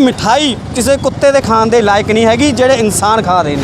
ਮਿਠਾਈ ਕਿਸੇ ਕੁੱਤੇ ਦੇ ਖਾਣ ਦੇ ਲਾਇਕ ਨਹੀਂ ਹੈਗੀ ਜਿਹੜੇ ਇਨਸਾਨ ਖਾ ਰਹੇ ਨੇ।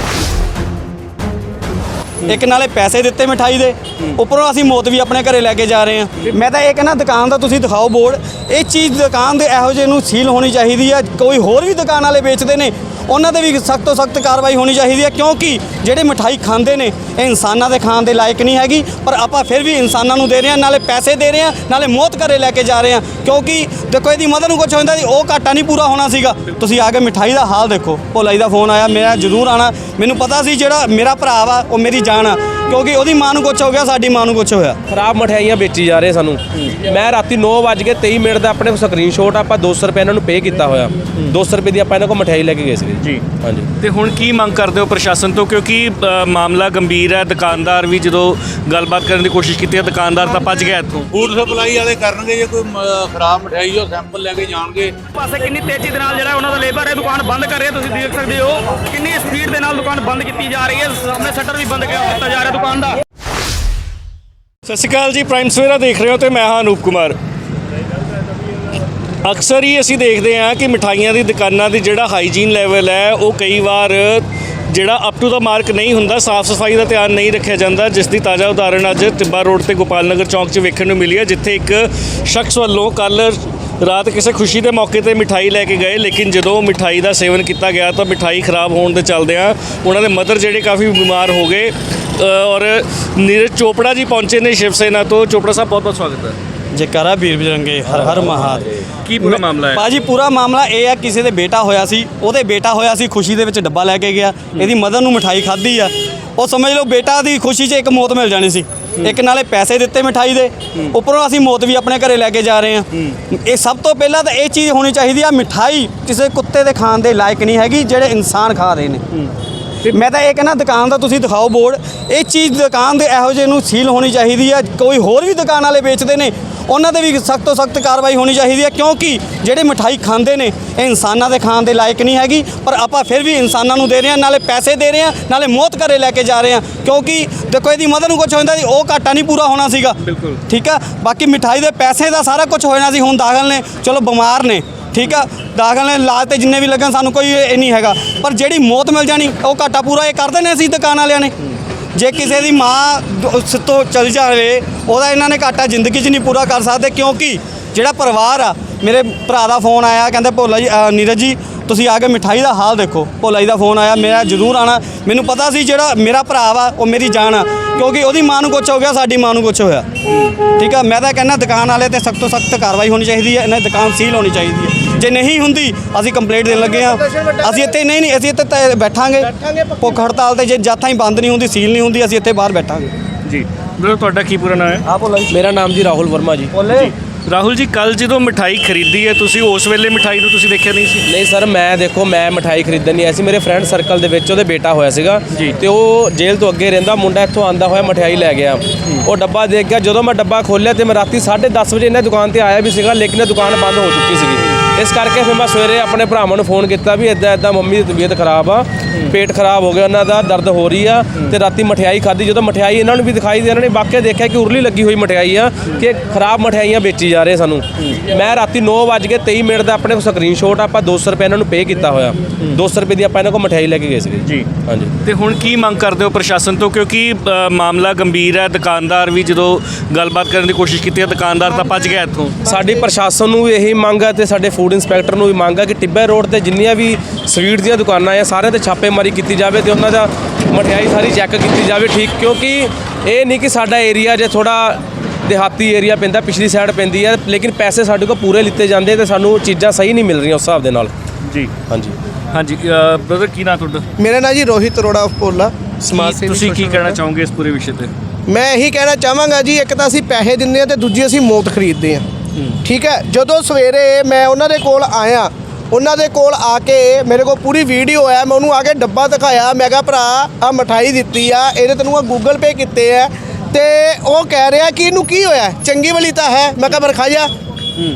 ਇੱਕ ਨਾਲੇ ਪੈਸੇ ਦਿੱਤੇ ਮਿਠਾਈ ਦੇ। ਉੱਪਰੋਂ ਅਸੀਂ ਮੌਤ ਵੀ ਆਪਣੇ ਘਰੇ ਲੈ ਕੇ ਜਾ ਰਹੇ ਹਾਂ। ਮੈਂ ਤਾਂ ਇਹ ਕਹਿੰਦਾ ਦੁਕਾਨ ਦਾ ਤੁਸੀਂ ਦਿਖਾਓ ਬੋਰਡ। ਇਹ ਚੀਜ਼ ਦੁਕਾਨ ਦੇ ਇਹੋ ਜਿਹੇ ਨੂੰ ਸੀਲ ਹੋਣੀ ਚਾਹੀਦੀ ਆ। ਕੋਈ ਹੋਰ ਵੀ ਦੁਕਾਨ ਵਾਲੇ ਵੇਚਦੇ ਨੇ ਉਹਨਾਂ 'ਤੇ ਵੀ ਸਖਤ ਤੋਂ ਸਖਤ ਕਾਰਵਾਈ ਹੋਣੀ ਚਾਹੀਦੀ ਹੈ, ਕਿਉਂਕਿ ਜਿਹੜੇ ਮਿਠਾਈ ਖਾਂਦੇ ਨੇ, ਇਹ ਇਨਸਾਨਾਂ ਦੇ ਖਾਣ ਦੇ ਲਾਇਕ ਨਹੀਂ ਹੈਗੀ, ਪਰ ਆਪਾਂ ਫਿਰ ਵੀ ਇਨਸਾਨਾਂ ਨੂੰ ਦੇ ਰਹੇ ਹਾਂ, ਨਾਲੇ ਪੈਸੇ ਦੇ ਰਹੇ ਹਾਂ, ਨਾਲੇ ਮੌਤ ਘਰੇ ਲੈ ਕੇ ਜਾ ਰਹੇ ਹਾਂ, ਕਿਉਂਕਿ ਦੇਖੋ ਇਹਦੀ ਮਦਰ ਨੂੰ ਕੁਝ ਹੁੰਦਾ ਸੀ, ਉਹ ਘਾਟਾ ਨਹੀਂ ਪੂਰਾ ਹੋਣਾ ਸੀਗਾ। ਤੁਸੀਂ ਆ ਕੇ ਮਿਠਾਈ ਦਾ ਹਾਲ ਦੇਖੋ ਭੋਲਾ ਦਾ ਫੋਨ ਆਇਆ ਮੇਰਾ ਜ਼ਰੂਰ ਆਣਾ ਮੈਨੂੰ ਪਤਾ ਸੀ ਜਿਹੜਾ ਮੇਰਾ ਭਰਾ ਵਾ, ਉਹ ਮੇਰੀ ਜਾਨ ਆ। ਕਿਉਂਕਿ ਉਹਦੀ ਮਾਂ ਨੂੰ ਕੁਝ ਹੋ ਗਿਆ ਸਾਡੀ ਮਾਂ ਨੂੰ ਕੁਝ ਹੋਇਆ। ਖਰਾਬ ਮਠਿਆਈਆਂ ਵੇਚੀ ਜਾ ਰਹੇ ਸਾਨੂੰ। ਮੈਂ ਰਾਤੀ 9:23 ਮਿੰਟ ਦਾ ਆਪਣੇ ਕੋਲ ਸਕਰੀਨਸ਼ਾਟ ਆਪਾਂ 200 ਰੁਪਏ ਇਹਨਾਂ ਨੂੰ ਪੇ ਕੀਤਾ ਹੋਇਆ। 200 ਰੁਪਏ ਦੀ ਆਪਾਂ ਇਹਨਾਂ ਕੋਲ ਮਠਿਆਈ ਲੈ ਕੇ ਗਏ ਸੀਗੇ। ਜੀ। ਹਾਂਜੀ। ਤੇ ਹੁਣ ਕੀ ਮੰਗ ਕਰਦੇ ਹੋ ਪ੍ਰਸ਼ਾਸਨ ਤੋਂ? ਕਿਉਂਕਿ ਮਾਮਲਾ ਗੰਭੀਰ ਹੈ। ਦੁਕਾਨਦਾਰ ਵੀ ਜਦੋਂ ਗੱਲਬਾਤ ਕਰਨ ਦੀ ਕੋਸ਼ਿਸ਼ ਕੀਤੀ ਹੈ ਦੁਕਾਨਦਾਰ ਤਾਂ ਭੱਜ ਗਿਆ ਇੱਥੋਂ। ਫੂਡ ਸਪਲਾਈ ਵਾਲੇ ਕਰਨਗੇ ਜੇ ਕੋਈ ਖਰਾਬ ਮਠਿਆਈ ਉਹ ਸੈਂਪਲ ਲੈ ਕੇ ਜਾਣਗੇ। ਪਾਸੇ ਕਿੰਨੀ ਤੇਜ਼ੀ ਦੇ ਨਾਲ ਜਿਹੜਾ ਉਹਨਾਂ ਦਾ ਲੇਬਰ ਹੈ ਦੁਕਾਨ ਬੰਦ ਕਰ ਰਿਹਾ ਤੁਸੀਂ ਦੇਖ ਸਕਦੇ ਹੋ। ਕਿੰਨੀ ਸਪੀਡ ਦੇ ਨਾਲ ਦੁਕਾਨ ਬੰਦ ਕੀਤੀ ਜਾ ਰਹੀ ਹੈ। ਸਾਹਮਣੇ ਸ਼ਟਰ ਵੀ ਬੰਦ ਕਰ ਦਿੱਤਾ ਜਾ ਰਿਹਾ ਦੁਕਾਨ ਸਤਿ ਸ਼੍ਰੀ ਅਕਾਲ ਜੀ ਪ੍ਰਾਈਮ ਸਵੇਰਾ ਦੇਖ ਰਹੇ ਹੋ ਤੇ ਮੈਂ ਹਾਂ ਅਨੂਪ ਕੁਮਾਰ। ਅਕਸਰ ਹੀ ਅਸੀਂ ਦੇਖਦੇ ਹਾਂ ਕਿ ਮਠਾਈਆਂ ਦੀ ਦੁਕਾਨਾਂ ਦੀ ਜਿਹੜਾ ਹਾਈਜੀਨ ਲੈਵਲ ਹੈ, ਉਹ ਕਈ ਵਾਰ ਜਿਹੜਾ ਅਪ ਟੂ ਦਾ ਮਾਰਕ ਨਹੀਂ ਹੁੰਦਾ, ਸਾਫ਼ ਸਫ਼ਾਈ ਦਾ ਧਿਆਨ ਨਹੀਂ ਰੱਖਿਆ ਜਾਂਦਾ, ਜਿਸ ਦੀ ਤਾਜ਼ਾ ਉਦਾਹਰਣ ਅੱਜ ਟਿੱਬਾ ਰੋਡ ਤੇ ਗੋਪਾਲ ਨਗਰ ਚੌਂਕ 'ਚ ਵੇਖਣ ਨੂੰ ਮਿਲੀ ਹੈ, ਜਿੱਥੇ ਇੱਕ ਸ਼ਖਸ ਵੱਲੋਂ ਕੱਲ ਰਾਤ ਕਿਸੇ ਖੁਸ਼ੀ ਦੇ ਮੌਕੇ ਤੇ ਮਿਠਾਈ ਲੈ ਕੇ ਗਏ, ਲੇਕਿਨ ਜਦੋਂ ਮਿਠਾਈ ਦਾ ਸੇਵਨ ਕੀਤਾ ਗਿਆ ਤਾਂ ਮਿਠਾਈ ਖਰਾਬ ਹੋਣ ਦੇ ਚਲਦਿਆਂ ਉਹਨਾਂ ਦੇ ਮਦਰ ਜਿਹੜੇ ਕਾਫੀ ਬਿਮਾਰ ਹੋ ਗਏ ਔਰ ਨੀਰਜ ਚੋਪੜਾ ਜੀ ਪਹੁੰਚੇ ਨੇ ਸ਼ਿਵ ਸੈਨਾ ਤੋਂ। ਚੋਪੜਾ ਸਾਹਿਬ ਬਹੁਤ ਬਹੁਤ ਸਵਾਗਤ ਹੈ। ਜੈਕਾਰਾ ਵੀਰ ਬਜਰੰਗੇ ਹਰ ਹਰ ਮਹਾਦੇਵ ਕੀ ਪੂਰਾ ਮਾਮਲਾ ਹੈ? ਬਾਜੀ ਪੂਰਾ ਮਾਮਲਾ ਇਹ ਆ ਕਿਸੇ ਦੇ ਬੇਟਾ ਹੋਇਆ ਸੀ ਉਹਦੇ ਬੇਟਾ ਹੋਇਆ ਸੀ ਖੁਸ਼ੀ ਦੇ ਵਿੱਚ ਡੱਬਾ ਲੈ ਕੇ ਗਿਆ। ਇਹਦੀ ਮਦਰ ਨੂੰ ਮਿਠਾਈ ਖਾਧੀ ਆ। ਉਹ ਸਮਝ ਲਓ ਬੇਟਾ ਦੀ ਖੁਸ਼ੀ 'ਚ ਇੱਕ ਮੌਤ ਮਿਲ ਜਾਣੀ ਸੀ। ਇੱਕ ਨਾਲੇ ਪੈਸੇ ਦਿੱਤੇ ਮਿਠਾਈ ਦੇ। ਉੱਪਰੋਂ ਅਸੀਂ ਮੌਤ ਵੀ ਆਪਣੇ ਘਰੇ ਲੈ ਕੇ ਜਾ ਰਹੇ ਹਾਂ। ਇਹ ਸਭ ਤੋਂ ਪਹਿਲਾਂ ਤਾਂ ਇਹ ਚੀਜ਼ ਹੋਣੀ ਚਾਹੀਦੀ ਆ ਮਿਠਾਈ ਕਿਸੇ ਕੁੱਤੇ ਦੇ ਖਾਣ ਦੇ ਲਾਇਕ ਨਹੀਂ ਹੈਗੀ ਜਿਹੜੇ ਇਨਸਾਨ ਖਾ ਰਹੇ ਨੇ। ਮੈਂ ਤਾਂ ਇਹ ਕਹਿੰਦਾ ਦੁਕਾਨ ਦਾ ਤੁਸੀਂ ਦਿਖਾਓ ਬੋਰਡ। ਇਹ ਚੀਜ਼ ਦੁਕਾਨ ਦੇ ਇਹੋ ਜਿਹੇ ਨੂੰ ਸੀਲ ਹੋਣੀ ਚਾਹੀਦੀ ਆ ਕੋਈ ਹੋਰ ਵੀ ਦੁਕਾਨ ਵਾਲੇ ਵੇਚਦੇ ਨੇ ਉਹਨਾਂ ਦੇ ਵੀ ਸਖਤ ਤੋਂ ਸਖਤ ਕਾਰਵਾਈ ਹੋਣੀ ਚਾਹੀਦੀ ਹੈ ਕਿਉਂਕਿ ਜਿਹੜੇ ਮਿਠਾਈ ਖਾਂਦੇ ਨੇ ਇਹ ਇਨਸਾਨਾਂ ਦੇ ਖਾਣ ਦੇ ਲਾਇਕ ਨਹੀਂ ਹੈਗੀ ਪਰ ਆਪਾਂ ਫਿਰ ਵੀ ਇਨਸਾਨਾਂ ਨੂੰ ਦੇ ਰਹੇ ਹਾਂ ਨਾਲੇ ਪੈਸੇ ਦੇ ਰਹੇ ਹਾਂ ਨਾਲੇ ਮੌਤ ਘਰੇ ਲੈ ਕੇ ਜਾ ਰਹੇ ਹਾਂ ਕਿਉਂਕਿ ਦੇਖੋ ਇਹਦੀ ਮਦਦ ਨੂੰ ਕੁਝ ਹੁੰਦਾ ਸੀ ਉਹ ਘਾਟਾ ਨਹੀਂ ਪੂਰਾ ਹੋਣਾ ਸੀਗਾ। ਬਿਲਕੁਲ। ਠੀਕ ਆ? ਬਾਕੀ ਮਿਠਾਈ ਦੇ ਪੈਸੇ ਦਾ ਸਾਰਾ ਕੁਝ ਹੋ ਜਾਣਾ ਸੀ ਹੁਣ ਦਾਖਲ ਨੇ ਚਲੋ ਬਿਮਾਰ ਨੇ ਠੀਕ ਆ? ਦਾਖਲ ਨੇ ਇਲਾਜ ਤੇ ਜਿੰਨੇ ਵੀ ਲੱਗਣ ਸਾਨੂੰ ਕੋਈ ਇਹ ਨਹੀਂ ਹੈਗਾ। ਪਰ ਜਿਹੜੀ ਮੌਤ ਮਿਲ ਜਾਣੀ ਉਹ ਘਾਟਾ ਪੂਰਾ ਇਹ ਕਰਦੇ ਨੇ ਅਸੀਂ ਦੁਕਾਨ ਵਾਲਿਆਂ ਨੇ? ਜੇ ਕਿਸੇ ਦੀ ਮਾਂ ਉਸ ਤੋਂ ਚਲ ਜਾਵੇ ਉਹਦਾ ਇਹਨਾਂ ਨੇ ਘਾਟਾ ਜ਼ਿੰਦਗੀ 'ਚ ਨਹੀਂ ਪੂਰਾ ਕਰ ਸਕਦੇ ਕਿਉਂਕਿ ਜਿਹੜਾ ਪਰਿਵਾਰ ਆ ਮੇਰੇ ਭਰਾ ਦਾ ਫੋਨ ਆਇਆ ਕਹਿੰਦੇ ਭੋਲਾ ਜੀ ਅ, ਨੀਰਜ ਜੀ ਤੁਸੀਂ ਆ ਕੇ ਮਿਠਾਈ ਦਾ ਹਾਲ ਦੇਖੋ। ਭੋਲਾ ਜੀ ਦਾ ਫੋਨ ਆਇਆ ਮੇਰਾ ਜ਼ਰੂਰ ਆਣਾ। ਮੈਨੂੰ ਪਤਾ ਸੀ ਜਿਹੜਾ ਮੇਰਾ ਭਰਾ ਵਾ ਉਹ ਮੇਰੀ ਜਾਨ ਆ ਕਿਉਂਕਿ ਉਹਦੀ ਮਾਂ ਨੂੰ ਕੁਝ ਹੋ ਗਿਆ ਸਾਡੀ ਮਾਂ ਨੂੰ ਕੁਝ ਹੋਇਆ। ਠੀਕ ਆ? ਮੈਂ ਤਾਂ ਕਹਿੰਦਾ ਦੁਕਾਨ ਵਾਲੇ ਤੇ ਸਖਤ ਤੋਂ ਸਖਤ ਕਾਰਵਾਈ ਹੋਣੀ ਚਾਹੀਦੀ ਹੈ ਇਹਨਾਂ ਦੀ ਦੁਕਾਨ ਸੀਲ ਹੋਣੀ ਚਾਹੀਦੀ ਹੈ ਜੇ ਨਹੀਂ ਹੁੰਦੀ ਅਸੀਂ ਕੰਪਲੇਂਟ ਦੇਣ ਲੱਗੇ ਆ। ਅਸੀਂ ਇੱਥੇ ਨਹੀਂ ਨਹੀਂ ਅਸੀਂ ਇੱਥੇ ਤਾਂ ਬੈਠਾਂਗੇ। ਭੁੱਖ ਹੜਤਾਲ ਤੇ ਜੇ ਜਾਥਾਂ ਹੀ ਬੰਦ ਨਹੀਂ ਹੁੰਦੀ ਸੀਲ ਨਹੀਂ ਹੁੰਦੀ ਅਸੀਂ ਇੱਥੇ ਬਾਹਰ ਬੈਠਾਂਗੇ। ਜੀ। ਬ్రో ਤੁਹਾਡਾ ਕੀ ਪੂਰਾ ਨਾਮ ਹੈ? ਆ ਭੋਲਾ ਜੀ। ਮੇਰਾ ਨਾਮ ਜੀ ਰਾਹੁਲ ਵਰਮਾ ਜੀ। ਬੋਲੇ ਰਾਹੁਲ ਜੀ ਕੱਲ ਜਦੋਂ ਮਿਠਾਈ ਖਰੀਦੀ ਹੈ ਤੁਸੀਂ ਉਸ ਵੇਲੇ ਮਿਠਾਈ ਨੂੰ ਤੁਸੀਂ ਦੇਖਿਆ ਨਹੀਂ ਸੀ? ਨਹੀਂ ਸਰ ਮੈਂ ਦੇਖੋ ਮੈਂ ਮਠਾਈ ਖਰੀਦਣ ਨਹੀਂ ਆਇਆ ਸੀ। ਮੇਰੇ ਫਰੈਂਡ ਸਰਕਲ ਦੇ ਵਿੱਚ ਉਹਦੇ ਬੇਟਾ ਹੋਇਆ ਸੀਗਾ। ਤੇ ਉਹ ਜੇਲ੍ਹ ਤੋਂ ਅੱਗੇ ਰਹਿੰਦਾ ਮੁੰਡਾ ਇੱਥੋਂ ਆਂਦਾ ਹੋਇਆ ਮਠਿਆਈ ਲੈ ਗਿਆ। ਉਹ ਡੱਬਾ ਦੇਖ ਗਿਆ। ਜਦੋਂ ਮੈਂ ਡੱਬਾ ਖੋਲ੍ਹਿਆ ਤੇ ਮੈਂ ਰਾਤੀ 10:30 ਵਜੇ ਇਹਨਾਂ ਦੁਕਾਨ ਤੇ ਆਇਆ ਵੀ ਸੀਗਾ ਲੇਕਿਨ ਇਹ ਦੁਕਾਨ ਬੰਦ ਹੋ ਚੁੱਕੀ ਸੀਗੀ। ਇਸ ਕਰਕੇ ਫਿਰ ਮੈਂ ਸਵੇਰੇ ਆਪਣੇ ਭਰਾਵਾਂ ਨੂੰ ਫੋਨ ਕੀਤਾ ਵੀ ਇਦਾਂ ਇਦਾਂ ਮੰਮੀ ਦੀ ਤਬੀਅਤ ਖਰਾਬ ਆ ਪੇਟ ਖਰਾਬ ਹੋ ਗਿਆ ਉਹਨਾਂ ਦਾ ਦਰਦ ਹੋ ਰਹੀ ਆ ਤੇ ਰਾਤੀ ਮਠਿਆਈ ਖਾਧੀ ਜਦੋਂ ਮਠਿਆਈ ਇਹਨਾਂ ਨੂੰ ਵੀ ਦਿਖਾਈ ਦੇ ਇਹਨਾਂ ਨੇ ਵਾਕਿਆ ਦੇਖਿਆ ਕਿ ਉਰਲੀ ਲੱਗੀ ਹੋਈ ਮਠਿਆਈ ਆ ਕਿ ਖਰਾਬ ਮਠਿਆਈਆਂ ਵੇਚੀ ਜਾ ਰਹੇ ਸਾਨੂੰ। ਮੈਂ ਰਾਤੀ 9:23 ਮਿੰਟ ਦਾ ਆਪਣੇ ਕੋਲ ਸਕਰੀਨਸ਼ਾਟ ਆਪਾਂ 200 ਰੁਪਏ ਇਹਨਾਂ ਨੂੰ ਪੇ ਕੀਤਾ ਹੋਇਆ। 200 ਰੁਪਏ ਦੀ ਆਪਾਂ ਇਹਨਾਂ ਕੋਲ ਮਠਿਆਈ ਲੈ ਕੇ ਗਏ ਸੀਗੇ। ਜੀ। ਹਾਂਜੀ। ਤੇ ਹੁਣ ਕੀ ਮੰਗ ਕਰਦੇ ਹੋ ਪ੍ਰਸ਼ਾਸਨ ਤੋਂ? ਕਿਉਂਕਿ ਮਾਮਲਾ ਗੰਭੀਰ ਹੈ ਦੁਕਾਨਦਾਰ ਵੀ ਜਦੋਂ ਗੱਲਬਾਤ ਕਰਨ ਦੀ ਕੋਸ਼ਿਸ਼ ਕੀਤੀ ਹੈ ਦੁਕਾਨਦਾਰ ਤਾਂ ਭੱਜ ਗਿਆ ਇੱਥੋਂ। ਸਾਡੀ ਪ੍ਰਸ਼ਾਸਨ ਨੂੰ ਵੀ ਇਹੀ ਮੰਗ ਹੈ ਤੇ ਸਾਡੇ ਫੂਡ ਇੰਸਪੈਕਟਰ ਨੂੰ ਵੀ ਮੰਗ ਹੈ ਕਿ ਟਿੱਬੇ ਰੋਡ ਤੇ ਜਿੰਨੀਆਂ ਵੀ ਸਵੀਟ ਦੀਆਂ ਦੁਕਾਨਾਂ ਆ ਸਾਰਿਆਂ ਤੇ ਛਾਪੇਮਾਰੀ ਕੀਤੀ ਜਾਵੇ ਤੇ ਉਹਨਾਂ ਦਾ ਮਠਿਆਈ ਸਾਰੀ ਚੈੱਕ ਕੀਤੀ ਜਾਵੇ ਠੀਕ ਕਿਉਂਕਿ ਇਹ ਨਹੀਂ ਕਿ ਸਾਡਾ ਏਰੀਆ ਜੇ ਥੋੜਾ ਦਿਹਾਤੀ ਏਰੀਆ ਪੈਂਦਾ ਪਿਛਲੀ ਸਾਈਡ ਪੈਂਦੀ ਹੈ ਲੇਕਿਨ ਪੈਸੇ ਸਾਡੇ ਕੋਲ ਪੂਰੇ ਲਿੱਤੇ ਜਾਂਦੇ ਤੇ ਸਾਨੂੰ ਚੀਜ਼ਾਂ ਸਹੀ ਨਹੀਂ ਮਿਲ ਰਹੀਆਂ ਉਸ ਹਿਸਾਬ ਦੇ ਨਾਲ। ਜੀ। ਹਾਂਜੀ। ਹਾਂਜੀ ਬ੍ਰਦਰ ਕੀ ਨਾਮ ਤੁਹਾਡਾ? ਮੇਰਾ ਨਾਂ ਜੀ ਰੋਹਿਤ ਅਰੋੜਾ ਪੋਲਾ ਸਮਾਜ ਸੇਵੀ ਤੁਸੀਂ ਕੀ ਕਹਿਣਾ। ਚਾਹੋਗੇ ਇਸ ਪੂਰੇ ਵਿਸ਼ੇ ਤੇ? ਮੈਂ ਇਹੀ ਕਹਿਣਾ ਚਾਹਾਂਗਾ ਜੀ ਇੱਕ ਤਾਂ ਅਸੀਂ ਪੈਸੇ ਦਿੰਦੇ ਆ ਤੇ ਦੂਜੀ ਅਸੀਂ ਮੌਤ ਖਰੀਦਦੇ ਆ। ਠੀਕ ਹੈ? ਜਦੋਂ ਸਵੇਰੇ ਮੈਂ ਉਹਨਾਂ ਦੇ ਕੋਲ ਆਇਆ ਉਹਨਾਂ ਦੇ ਕੋਲ ਆ ਕੇ ਮੇਰੇ ਕੋਲ ਪੂਰੀ ਵੀਡੀਓ ਹੈ ਮੈਂ ਉਹਨੂੰ ਆ ਕੇ ਡੱਬਾ ਦਿਖਾਇਆ। ਮੈਂ ਕਿਹਾ ਭਰਾ ਆ ਮਠਾਈ ਦਿੱਤੀ ਆ ਇਹਦੇ ਤੈਨੂੰ ਆ ਗੂਗਲ ਪੇ ਕੀਤੇ ਆ। ਤੇ ਉਹ ਕਹਿ ਰਿਹਾ ਕਿ ਇਹਨੂੰ ਕੀ ਹੋਇਆ? ਚੰਗੀ ਵਾਲੀ ਤਾਂ ਹੈ। ਮੈਂ ਕਿਹਾ ਪਰ ਖਾ ਜਾ।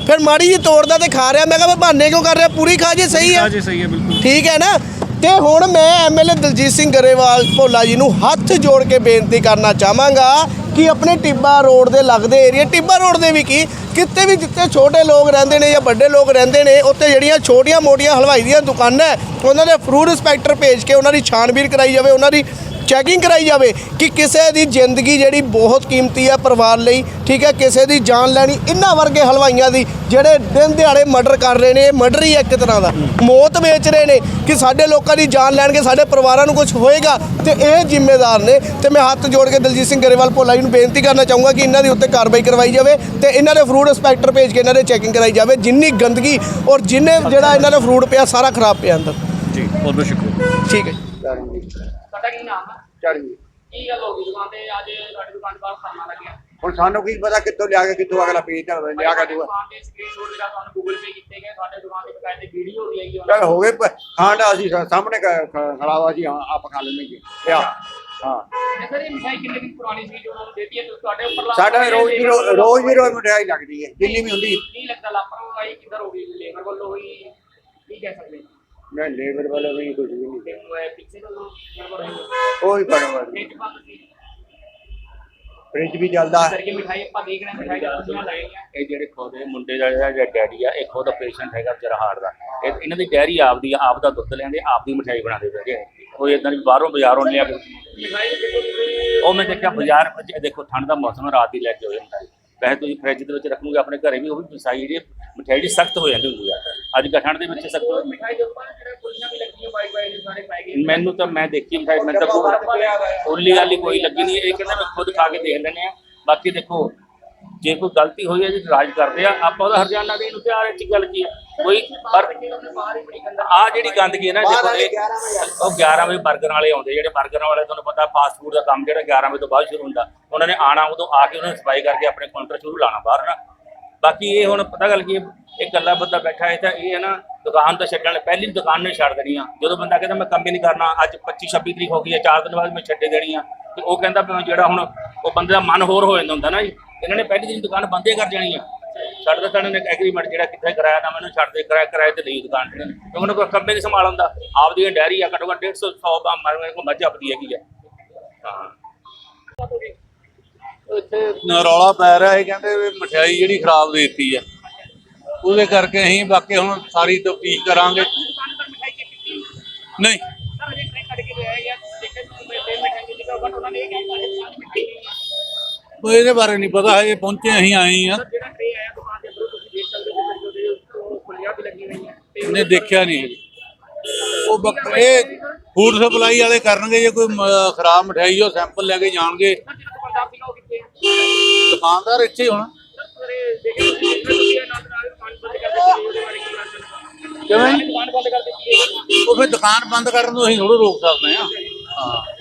ਫਿਰ ਮਾੜੀ ਜੀ ਤੋੜਦਾ ਤੇ ਖਾ ਰਿਹਾ। ਮੈਂ ਕਿਹਾ ਬਹਾਨੇ ਕਿਉਂ ਕਰ ਰਿਹਾ? ਪੂਰੀ ਖਾ ਜੇ ਸਹੀ ਆ। ਜੀ ਸਹੀ ਹੈ ਬਿਲਕੁਲ। ਠੀਕ ਹੈ ਨਾ? ਤੇ ਹੁਣ ਮੈਂ ਐਮਐਲਏ ਦਲਜੀਤ ਸਿੰਘ ਗਰੇਵਾਲ ਭੋਲਾ ਜੀ ਨੂੰ ਹੱਥ ਜੋੜ ਕੇ ਬੇਨਤੀ ਕਰਨਾ ਚਾਹਾਂਗਾ ਕਿ ਆਪਣੇ ਟਿੱਬਾ ਰੋਡ ਦੇ ਲੱਗਦੇ ਏਰੀਆ ਟਿੱਬਾ ਰੋਡ ਦੇ ਵੀ ਕੀ? ਕਿਤੇ ਵੀ ਜਿੱਥੇ ਛੋਟੇ ਲੋਕ ਰਹਿੰਦੇ ਨੇ ਜਾਂ ਵੱਡੇ ਲੋਕ ਰਹਿੰਦੇ ਨੇ, ਉੱਥੇ ਜਿਹੜੀਆਂ ਛੋਟੀਆਂ ਮੋਟੀਆਂ ਹਲਵਾਈ ਦੀਆਂ ਦੁਕਾਨਾਂ ਉਹਨਾਂ ਦੇ ਫਰੂਟ ਇੰਸਪੈਕਟਰ ਭੇਜ ਕੇ ਉਹਨਾਂ ਦੀ ਛਾਣਬੀਨ ਕਰਾਈ ਜਾਵੇ, ਉਹਨਾਂ ਦੀ ਚੈਕਿੰਗ ਕਰਾਈ ਜਾਵੇ ਕਿ ਕਿਸੇ ਦੀ ਜ਼ਿੰਦਗੀ ਜਿਹੜੀ ਬਹੁਤ ਕੀਮਤੀ ਹੈ ਪਰਿਵਾਰ ਲਈ ਠੀਕ ਹੈ ਕਿਸੇ ਦੀ ਜਾਨ ਲੈਣੀ ਇਹਨਾਂ ਵਰਗੇ ਹਲਵਾਈਆਂ ਦੀ ਜਿਹੜੇ ਦਿਨ ਦਿਹਾੜੇ ਮਰਡਰ ਕਰ ਰਹੇ ਨੇ ਇਹ ਮਰਡਰ ਹੀ ਹੈ ਇੱਕ ਤਰ੍ਹਾਂ ਦਾ। ਮੌਤ ਵੇਚ ਰਹੇ ਨੇ ਕਿ ਸਾਡੇ ਲੋਕਾਂ ਦੀ ਜਾਨ ਲੈਣਗੇ ਸਾਡੇ ਪਰਿਵਾਰਾਂ ਨੂੰ ਕੁਝ ਹੋਏਗਾ ਤੇ ਇਹ ਜ਼ਿੰਮੇਦਾਰ ਨੇ। ਤੇ ਮੈਂ ਹੱਥ ਜੋੜ ਕੇ ਦਲਜੀਤ ਸਿੰਘ ਗਰੇਵਾਲ ਭੋਲਾ ਜੀ ਨੂੰ ਬੇਨਤੀ ਕਰਨਾ ਚਾਹੂੰਗਾ ਕਿ ਇਹਨਾਂ ਦੇ ਉੱਤੇ ਕਾਰਵਾਈ ਕਰਵਾਈ ਜਾਵੇ ਤੇ ਇਹਨਾਂ ਦੇ ਫਰੂਟ ਇੰਸਪੈਕਟਰ ਭੇਜ ਕੇ ਇਹਨਾਂ ਦੇ ਚੈਕਿੰਗ ਕਰਾਈ ਜਾਵੇ ਜਿੰਨੀ ਗੰਦਗੀ ਔਰ ਜਿੰਨੇ ਜਿਹੜਾ ਇਹਨਾਂ ਦਾ ਫਰੂਟ ਪਿਆ ਸਾਰਾ ਖਰਾਬ ਪਿਆ ਅੰਦਰ। ਜੀ ਬਹੁਤ ਬਹੁਤ ਸ਼ੁਕਰੀਆ। ਠੀਕ ਹੈ ਤੁਹਾਡਾ ਕੀ ਨਾਮ ਹੈ ਚੜ੍ਹੀ ਕੀ ਗੱਲ ਹੋ ਗਈ? ਦੁਕਾਨ ਤੇ ਅੱਜ ਤੁਹਾਡੀ ਦੁਕਾਨ ਬਾਹਰ ਖਾਣਾ ਲੱਗਿਆ। ਹੁਣ ਸਾਨੂੰ ਕੀ ਪਤਾ ਕਿੱਥੋਂ ਲਿਆ ਕੇ ਕਿੱਥੋਂ ਅਗਲਾ ਵੇਚਦਾ ਹੋਵੇ, ਲਿਆ ਕੇ ਦੂਆ। ਦੁਕਾਨ ਦੇ ਸਕਰੀਨਸ਼ਾਟ ਜਿਹੜਾ ਤੁਹਾਨੂੰ ਗੂਗਲ ਪੇ ਕੀਤੇ ਗਏ ਤੁਹਾਡੇ ਦੁਕਾਨ ਦੇ ਬਕਾਇਦੇ ਵੀਡੀਓ ਵੀ ਆਈ ਚਲ ਹੋ ਗਏ ਪ- ਖਾਣ ਦਾ ਅਸੀਂ ਸਾ- ਸਾਹਮਣੇ ਕ- ਖ- ਖੜਾਵਾ ਜੀ ਹਾਂ ਆਪ ਖਾ ਲੈਣੇ ਜੀ ਲਿਆ। ਹਾਂ। ਇਹ ਸਰ ਇਹ ਮਿਠਾਈ ਕਿੰਨੇ ਦਿਨ ਪੁਰਾਣੀ ਸੀ ਜੋ ਉਹਨਾਂ ਨੂੰ ਦੇਤੀ ਹੈ? ਤੁਸੀਂ ਤੁਹਾਡੇ ਉੱਪਰ ਸਾਡਾ ਰੋਜ਼ ਦੀ ਰੋ- ਰੋਜ਼ ਦੀ ਰੋਜ਼ ਮਠਿਆਈ ਲੱਗਦੀ ਹੈ ਜਿੰਨੀ ਵੀ ਹੁੰਦੀ। ਕੀ ਲੱਗਦਾ ਲਾਪਰਵਾਹੀ ਕਿੱਧਰ ਹੋ ਗਈ? ਲੇਬਰ ਵੱਲੋਂ ਹੋਈ ਕੀ ਕਹਿ ਸਕਦੇ? ਮੈਂ ਲੇਬਰ ਵਾਲਾ ਵੀ ਕੁਝ ਵੀ ਨਹੀਂ ਉਹ ਪਿੱਛੇ ਤੋਂ ਗੜਬੜ ਕੋਈ ਪਰਵਾਹ ਨਹੀਂ। ਫ੍ਰਿਜ ਵੀ ਚੱਲਦਾ। ਹੈ ਕਰਕੇ ਮਿਠਾਈ ਆਪਾਂ ਦੇਖ ਰਹੇ ਹਾਂ ਮਿਠਾਈ ਦਾ ਦੁਨੀਆ ਲਾਈਆਂ ਇਹ ਜਿਹੜੇ ਖੁਦ ਮੁੰਡੇ ਦਾ ਜਿਹੜਾ ਡੈਡੀ ਆ ਇਹ ਖੁਦ ਪੇਸ਼ੈਂਟ ਹੈਗਾ ਵਿਚਾਰਾ ਹਾਰਟ ਦਾ। ਇਹ ਇਹਨਾਂ ਦੀ ਡੈਰੀ ਆਪਦੀ ਆ, ਆਪ ਦਾ ਦੁੱਧ ਲੈਂਦੇ ਆਪ ਦੀ ਮਠਿਆਈ ਬਣਾਉਂਦੇ ਪਏ ਕੋਈ ਇਦਾਂ ਦੀ ਬਾਹਰੋਂ ਬਾਜ਼ਾਰੋਂ ਲਿਆ ਕੇ ਮਿਠਾਈ ਦੇਖੋ ਉਹ ਮੈਂ ਦੇਖਿਆ ਬਾਜ਼ਾਰ ਵਿੱਚ ਇਹ ਦੇਖੋ ਠੰਡ ਦਾ ਮੌਸਮ ਹੈ, ਰਾਤ ਦੀ ਲੈ ਕੇ ਹੋ ਜਾਂਦਾ ਹੈ ਵੈਸੇ ਤੁਸੀਂ ਫ੍ਰਿਜ ਦੇ ਵਿੱਚ ਰੱਖੋਗੇ ਆਪਣੇ ਘਰੇ ਵੀ ਉਹ ਵੀ ਮਸਾਈ ਜਿਹੜੀ ਮਠਿਆਈ ਦੀ ਸਖਤ ਹੋ ਜਾਂਦੀ ਹੁੰਦੀ ਆ। ਅੱਜ ਠੰਡ ਦੇ ਵਿੱਚ ਸਖਤ ਹੋ ਮਿਠਾਈ ਦੇ ਉੱਪਰ ਜਿਹੜੇ ਫੁੱਲੀਆਂ ਵੀ ਲੱਗੀਆਂ ਵਾਈਟ ਵਾਈਟ ਸਾਰੇ ਪਾਏ ਗਏ। ਮੈਨੂੰ ਤਾਂ ਮੈਂ ਦੇਖੀ ਮਠਾਈ ਮੈਂ ਤਾਂ ਕੋਈ ਵਾਲੀ ਕੋਈ ਲੱਗੀ ਨਹੀਂ ਇਹ ਕਹਿੰਦਾ ਮੈਂ ਖੁਦ ਖਾ ਕੇ ਦੇਖ ਲੈਂਦੇ ਆ ਬਾਕੀ ਦੇਖੋ ਜੇ ਕੋਈ ਗਲਤੀ ਹੋਈ ਹੈ ਜੀ ਰਾਜ ਕਰਦੇ ਆ ਆਪਾਂ ਉਹਦਾ ਹਰਜਾਨਾ ਦੇਣ ਨੂੰ ਤਿਆਰ ਹੈ ਚ ਗੱਲ ਕੀ ਹੈ? ਕੋਈ ਆ ਜਿਹੜੀ ਗੰਦਗੀ ਹੈ ਨਾ, ਦੇਖੋ ਇਹ ਉਹ 11 ਵਜੇ 버ਗਰ ਵਾਲੇ ਆਉਂਦੇ, ਜਿਹੜੇ 버ਗਰ ਵਾਲੇ, ਤੁਹਾਨੂੰ ਪਤਾ ਫਾਸਟ ਫੂਡ ਦਾ ਕੰਮ ਜਿਹੜਾ 11 ਵਜੇ ਤੋਂ ਬਾਅਦ ਸ਼ੁਰੂ ਹੁੰਦਾ। ਉਹਨਾਂ ਨੇ ਆਣਾ ਉਦੋਂ ਆ ਕੇ ਉਹਨਾਂ ਨੇ ਸਫ਼ਾਈ ਕਰਕੇ ਆਪਣੇ ਕਾਊਂਟਰ ਸ਼ੁਰੂ ਲਾਣਾ ਬਾਹਰ ਨਾ। ਬਾਕੀ ਇਹ ਹੁਣ ਪਤਾ ਗੱਲ ਕੀ ਇਹ ਇਕੱਲਾ ਬੰਦਾ ਬੈਠਾ ਹੈ ਤਾਂ ਇਹ ਹੈ ਨਾ, ਦੁਕਾਨ ਤਾਂ ਛੱਡਣ ਪਹਿਲੀ ਦੁਕਾਨ ਨੇ ਛੱਡ ਦੇਣੀ ਆ। ਜਦੋਂ ਬੰਦਾ ਕਹਿੰਦਾ, ਮੈਂ ਕੰਮ ਹੀ ਨਹੀਂ ਕਰਨਾ, ਅੱਜ 25 26 ਤਰੀਕ ਹੋ ਗਈ ਹੈ 4 ਦਿਨ ਬਾਅਦ ਮੈਂ ਛੱਡੇ ਦੇਣੀ ਆ। ਤੇ ਉਹ ਕਹਿੰਦਾ ਜਿਹੜਾ ਹੁਣ ਉਹ ਬੰਦੇ ਦਾ ਮਨ ਹੋਰ ਹੋ ਜਾਂਦਾ ਹੁੰਦਾ ਨਾ ਜੀ, ਇਹਨਾਂ ਨੇ ਪਹਿਲੀ ਦਿਨ ਦੁਕਾਨ ਬੰਦੇ ਕਰ ਜਾਣੀ ਆ। ਛੱਡ ਦਿੱਤਾ ਇਹਨਾਂ ਨੇ ਐਗਰੀਮੈਂਟ ਜਿਹੜਾ ਕਿੱਥੇ ਕਰਾਇਆ ਨਾ ਮੈਨੂੰ ਛੱਡ ਦੇ, ਕਰਾਇਆ ਕਿਰਾਏ ਤੇ ਲਈ ਦੁਕਾਨ ਜਿਹੜੇ ਕਿਉਂਕਿ ਉਹਨਾਂ ਕੋਲ ਕੰਮੇ ਨਹੀਂ ਸੰਭਾਲ ਹੁੰਦਾ। ਆਪਦੀ ਡੈਰੀ ਆ, ਘੱਟੋ ਘੱਟ 150 100 ਬਾ ਮਰ ਮੇਰੇ ਕੋਲ ਮੱਝ ਆਪਦੀ ਹੈਗੀ ਆ। ਹਾਂ। ਇੱਥੇ ਰੌਲਾ ਪੈ ਰਿਹਾ ਹੈ ਕਹਿੰਦੇ ਵੀ ਮਠਿਆਈ ਜਿਹੜੀ ਖਰਾਬ ਦੇਤੀ ਆ। ਉਹਦੇ ਕਰਕੇ ਅਸੀਂ ਬਾਕੀ ਹੁਣ ਸਾਰੀ ਤਫਤੀਸ਼ ਕਰਾਂਗੇ। ਨਹੀਂ। ਇਹਦੇ ਬਾਰੇ ਨਹੀਂ ਪਤਾ ਹਜੇ ਪਹੁੰਚੇ ਅਸੀਂ ਆਏ ਆ ਸਰ ਜਿਹੜਾ ਟ੍ਰੇ ਆਇਆ ਦੁਕਾਨ ਦੇ ਅੰਦਰੋਂ ਤੁਸੀਂ ਦੇਖ ਸਕਦੇ ਹੋ ਕਿ ਉਹਦੇ ਲੱਗੀ ਤੇ ਦੇਖਿਆ ਨਹੀਂ ਉਹ ਬਕ- ਇਹ ਫੂਡ ਸਪਲਾਈ ਵਾਲੇ ਕਰਨਗੇ ਜੇ ਕੋਈ ਮ- ਖਰਾਬ ਮਠਿਆਈ ਉਹ ਸੈਂਪਲ ਲੈ ਕੇ ਜਾਣਗੇ। ਸਰ ਜਿਹੜਾ ਦੁਕਾਨਦਾਰ ਸੀਗਾ ਉਹ ਕਿੱਥੇ ਹੈ? ਦੁਕਾਨਦਾਰ ਇੱਥੇ ਹੀ ਹੋਣਾ। ਸਰ ਸਵੇਰੇ ਦੇਖੇ ਤੁਸੀਂ ਤੁਸੀਂ ਨਾਲ ਨਾਲ ਦੁਕਾਨ ਬੰਦ ਕਰ ਦਿੱਤੀ ਉਹਦੇ ਬਾਰੇ ਕੀ ਗੱਲ ਕਿਵੇਂ? ਦੁਕਾਨ ਬੰਦ ਕਰ ਦਿੱਤੀ ਹੈ। ਉਹ ਫਿਰ ਦੁਕਾਨ ਬੰਦ ਕਰਨ ਨੂੰ ਅਸੀਂ ਥੋੜ੍ਹਾ ਰੋਕ ਸਕਦੇ ਹਾਂ। ਹਾਂ।